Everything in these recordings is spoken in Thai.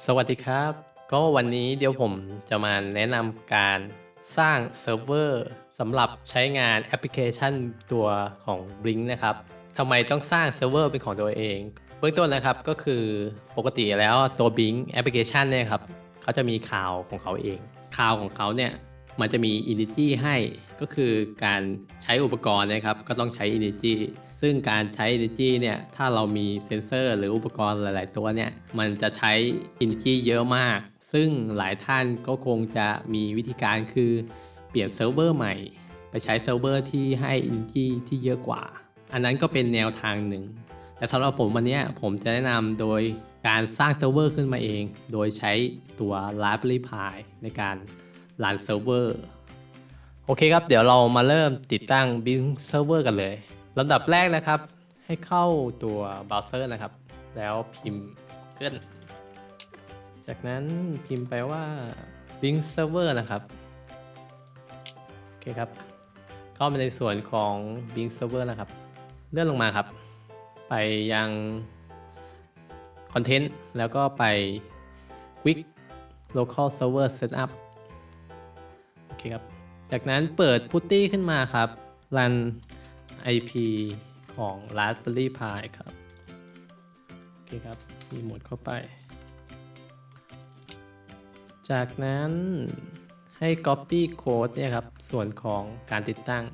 สวัสดีครับ ก็วันนี้เดี๋ยวผมจะมาแนะนำการสร้างเซิร์ฟเวอร์สำหรับใช้งานแอปพลิเคชันตัวของ Blink นะครับทำไมต้องสร้างเซิร์ฟเวอร์เป็นของตัวเอง เบื้องต้นนะครับก็คือปกติแล้วตัว Blink แอปพลิเคชันเนี่ยครับเขาจะมีข่าวของเขาเอง ข่าวของเขาเนี่ย มันจะมี Energy ให้ก็คือการใช้อุปกรณ์นะครับ ก็ต้องใช้ Energy ซึ่งการใช้ Energy เนี่ยถ้าเรามีเซ็นเซอร์หรืออุปกรณ์หลาย ๆ ตัวเนี่ยมันจะใช้ Energy เยอะมาก ซึ่งหลายท่านก็คงจะมีวิธีการคือเปลี่ยนเซิร์ฟเวอร์ใหม่ ไปใช้เซิร์ฟเวอร์ที่ให้ Energy ที่เยอะกว่า อันนั้นก็เป็นแนวทางหนึ่ง แต่สำหรับผมวันนี้ผมจะแนะนำโดยการสร้างเซิร์ฟเวอร์ขึ้นมาเอง โดยใช้ตัว Raspberry Pi ในการ รันเซิร์ฟเวอร์โอเคครับ เดี๋ยวเรามาเริ่มติดตั้ง Bing Server กันเลยลำดับแรกนะครับ ให้เข้าตัวเบราว์เซอร์นะครับ แล้วพิมพ์ Google จากนั้นพิมพ์ไปว่า Bing Server นะครับ โอเคครับ เข้ามาในส่วนของ Bing Server นะครับ เลื่อนลงมาครับ ไปยังคอนเทนต์แล้วก็ไป Quick Local Server Setup โอ เคครับ จากนั้นเปิด Putty ขึ้นมาครับ Run IP ของ Raspberry Pi ครับ โอเคครับรีโมทเข้าไป จากนั้นให้ Copy Code เนี่ยครับ ส่วนของการติดตั้ง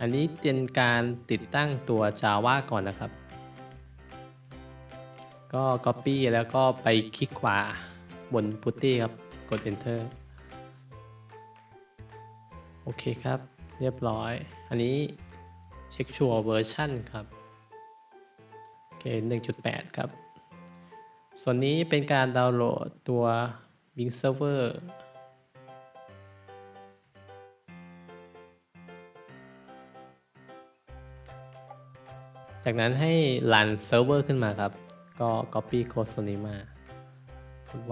อันนี้เป็นการติดตั้งตัว Java ก่อนนะครับ ก็ Copy แล้วก็ไปคลิกขวาบน Putty ครับ กด Enter โอเคครับ เรียบร้อย อันนี้เช็คชัวร์เวอร์ชันครับโอเค 1.8 ครับ ส่วนนี้เป็นการดาวน์โหลดตัว Bing Server จากนั้นให้รันเซิร์ฟเวอร์ขึ้นมาครับ ก็ Copy โค้ดส่วนนี้มา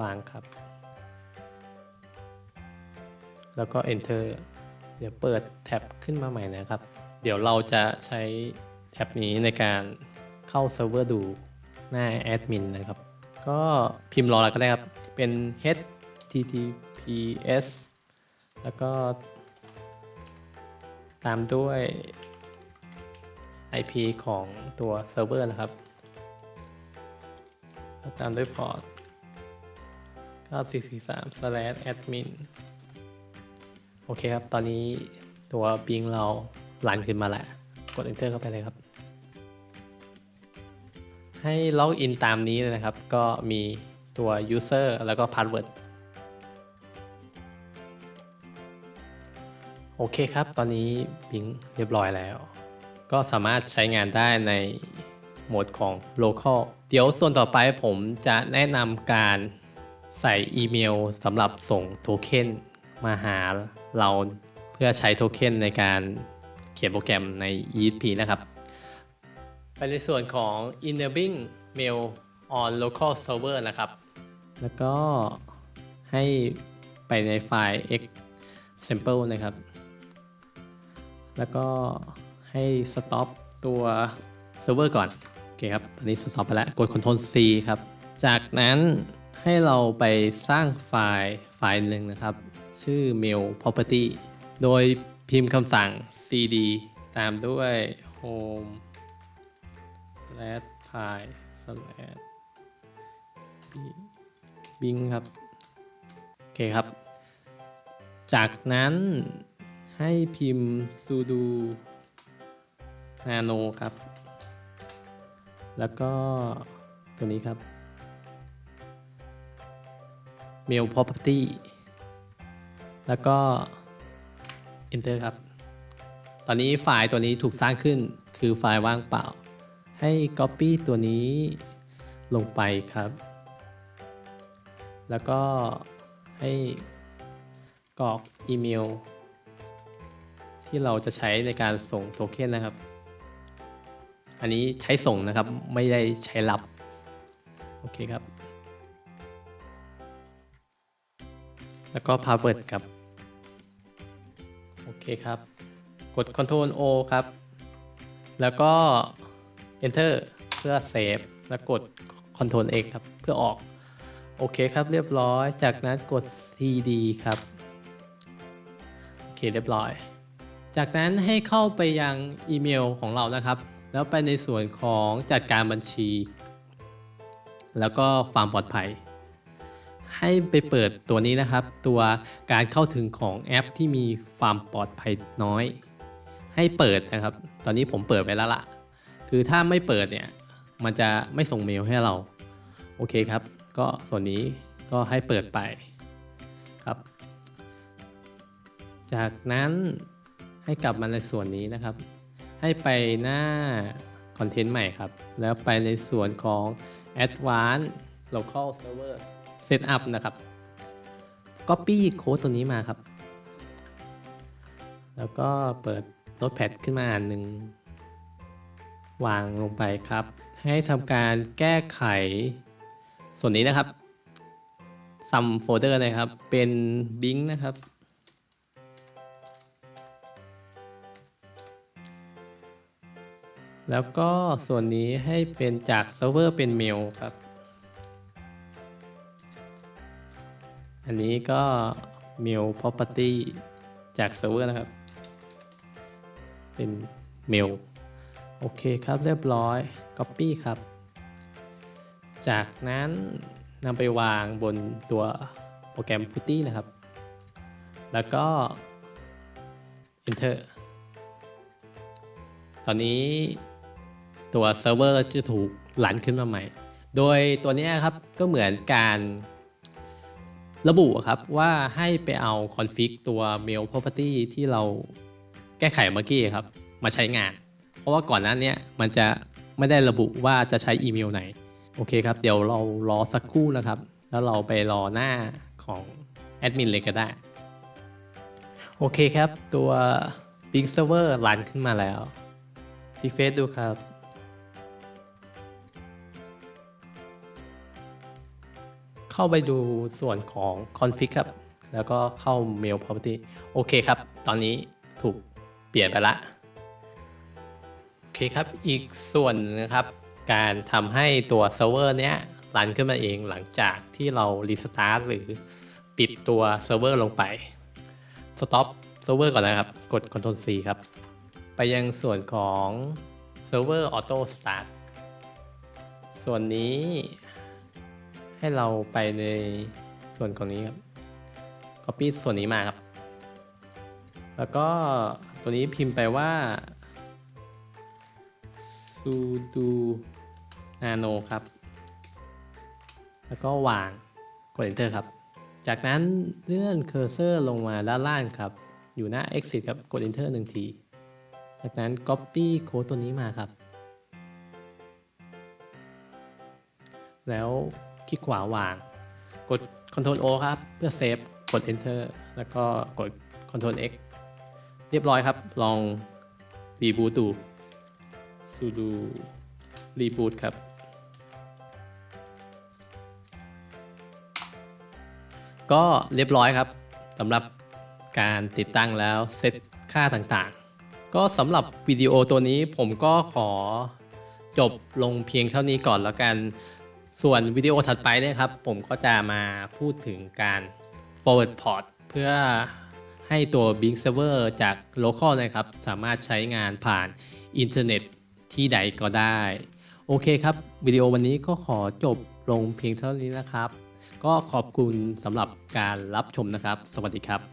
วางครับ แล้วก็ Enter ดี๋ยวเปิดแท็บขึ้นมาใหม่นะครับ เดี๋ยวเราจะใช้แท็บนี้ในการเข้าเซิร์ฟเวอร์ดูหน้าแอดมินนะครับ ก็พิมพ์รอแล้วก็ได้ครับ เป็น https แล้วก็ ตามด้วย IP ของตัวเซิร์ฟเวอร์นะครับแล้วตามด้วยพอร์ต943 slash admin อเคครับ ตอนนี้ตัวบิงเราลันขึ้นมาแล้ว กด enter เข้าไปเลยครับ ให้ล็อกอินตามนี้เลยนะครับ ก็มีตัว user แล้วก็ password โอเคครับ ตอนนี้บิงเรียบร้อยแล้ว ก็สามารถใช้งานได้ในโหมดของ local เดี๋ยวส่วนต่อไปผมจะแนะนำการใส่อีเมลสำหรับส่งโทเค็นมาหา เราเพื่อใช้โทเค็นในการเขียนโปรแกรมใน ESP นะครับ ไปในส่วนของ enabling mail on local server นะครับ แล้วก็ให้ไปในไฟล์ example นะครับ แล้วก็ให้ stop ตัวเซิร์ฟเวอร์ก่อน โอเคครับ ตอนนี้ stop ไปแล้ว กด Ctrl C ครับ จากนั้นให้เราไปสร้างไฟล์ไฟล์หนึ่งนะครับ ชื่อ mail property โดยพิมพ์คำสั่ง cd ตามด้วย home slash pi slash bing ครับ โอเคครับ จากนั้นให้พิมพ์ sudo nano ครับ แล้วก็ตัวนี้ครับ mail property แล้วก็ enter ครับ ตอนนี้ไฟล์ตัวนี้ถูกสร้างขึ้นคือไฟล์ว่างเปล่า ให้ copy ตัวนี้ลงไปครับ แล้วก็ให้กรอกอีเมล ที่เราจะใช้ในการส่งโทเค็นนะครับ อันนี้ใช้ส่งนะครับไม่ได้ใช้รับ โอเคครับ แล้วก็ password ครับ โอเคครับ กด Ctrl O ครับ แล้วก็ Enter เพื่อเซฟแล้วกด Ctrl X ครับ เพื่อออก โอเคครับเรียบร้อย จากนั้นกด cd ครับ โอเคเรียบร้อย จากนั้นให้เข้าไปยังอีเมลของเรานะครับ แล้วไปในส่วนของจัดการบัญชี แล้วก็ความปลอดภัย ให้ไปเปิดตัวนี้นะครับ ตัวการเข้าถึงของแอปที่มีความปลอดภัยน้อย ให้เปิดนะครับ ตอนนี้ผมเปิดไปแล้วล่ะคือถ้าไม่เปิดเนี่ยมันจะไม่ส่งเมลให้เรา โอเคครับ ก็ส่วนนี้ก็ให้เปิดไปครับ จากนั้นให้กลับมาในส่วนนี้นะครับ ให้ไปหน้าคอนเทนต์ใหม่ครับ แล้วไปในส่วนของ Advanced Local Servers Setup นะครับ Copy โค้ดตัวนี้มาครับ แล้วก็เปิด Notepad ขึ้นมาอันหนึ่ง วางลงไปครับ ให้ทำการแก้ไขส่วนนี้นะครับซัมโฟลเดอร์นะครับ เป็น Bing นะครับแล้วก็ส่วนนี้ให้เป็นจากเซิร์ฟเวอร์เป็นเมลครับ อันนี้ก็ mail property จากเซิร์ฟเวอร์นะครับ เป็นเมลโอเคครับเรียบร้อย Copy ครับ จากนั้นนำไปวางบนตัวโปรแกรม Putty นะครับ แล้วก็ Enter ตอนนี้ตัวเซิร์ฟเวอร์จะถูกหลันขึ้นมาใหม่ โดยตัวนี้ครับก็เหมือนการ ระบุครับว่าให้ไปเอาคอนฟิกตัว mail property ที่เราแก้ไขเมื่อกี้ครับ มาใช้งาน เพราะว่าก่อนหน้านี้มันจะไม่ได้ระบุว่าจะใช้อีเมลไหน โอเคครับ เดี๋ยวเรารอสักครู่นะครับ แล้วเราไปรอหน้าของแอดมินเลยก็ได้ โอเคครับ ตัว Bing Server รันขึ้นมาแล้วดีเฟซดูครับ เข้าไปดูส่วนของ config ครับ แล้วก็เข้า mail property โอเคครับ ตอนนี้ถูกเปลี่ยนไปละ โอเคครับ อีกส่วนนะครับ การทำให้ตัวเซิร์ฟเวอร์เนี้ยรันขึ้นมาเองหลังจากที่เรารีสตาร์ทหรือปิดตัวเซิร์ฟเวอร์ลงไป stop เซิร์ฟเวอร์ก่อนนะครับ กด Ctrl C ครับ ไปยังส่วนของ Server Auto Start ส่วนนี้ ให้เราไปในส่วนของนี้ครับ Copy ส่วนนี้มาครับ แล้วก็ตัวนี้พิมพ์ไปว่า sudo nano ครับ แล้วก็วางกด enter ครับ จากนั้นเลื่อนเคอร์เซอร์ลงมาด้านล่างครับ อยู่หน้า exit ครับ กด enter หนึ่งที จากนั้น copy โค้ดตัวนี้มาครับ แล้ว คลิกขวาวาง กด Ctrl O ครับ เพื่อเซฟ กด enter แล้วก็กด Ctrl X เรียบร้อยครับ ลอง reboot ดู sudo reboot ครับ ก็เรียบร้อยครับสำหรับการติดตั้งแล้วเซตค่าต่างๆ ก็สำหรับวิดีโอตัวนี้ผมก็ขอจบลงเพียงเท่านี้ก่อนแล้วกัน ส่วนวิดีโอถัดไปเนี่ยครับ ผมก็จะมาพูดถึงการ forward port เพื่อให้ตัว Bing Server จาก local นะครับ สามารถใช้งานผ่านอินเทอร์เน็ตที่ใดก็ได้ โอเคครับ วิดีโอวันนี้ก็ขอจบลงเพียงเท่านี้นะครับ ก็ขอบคุณสำหรับการรับชมนะครับ สวัสดีครับ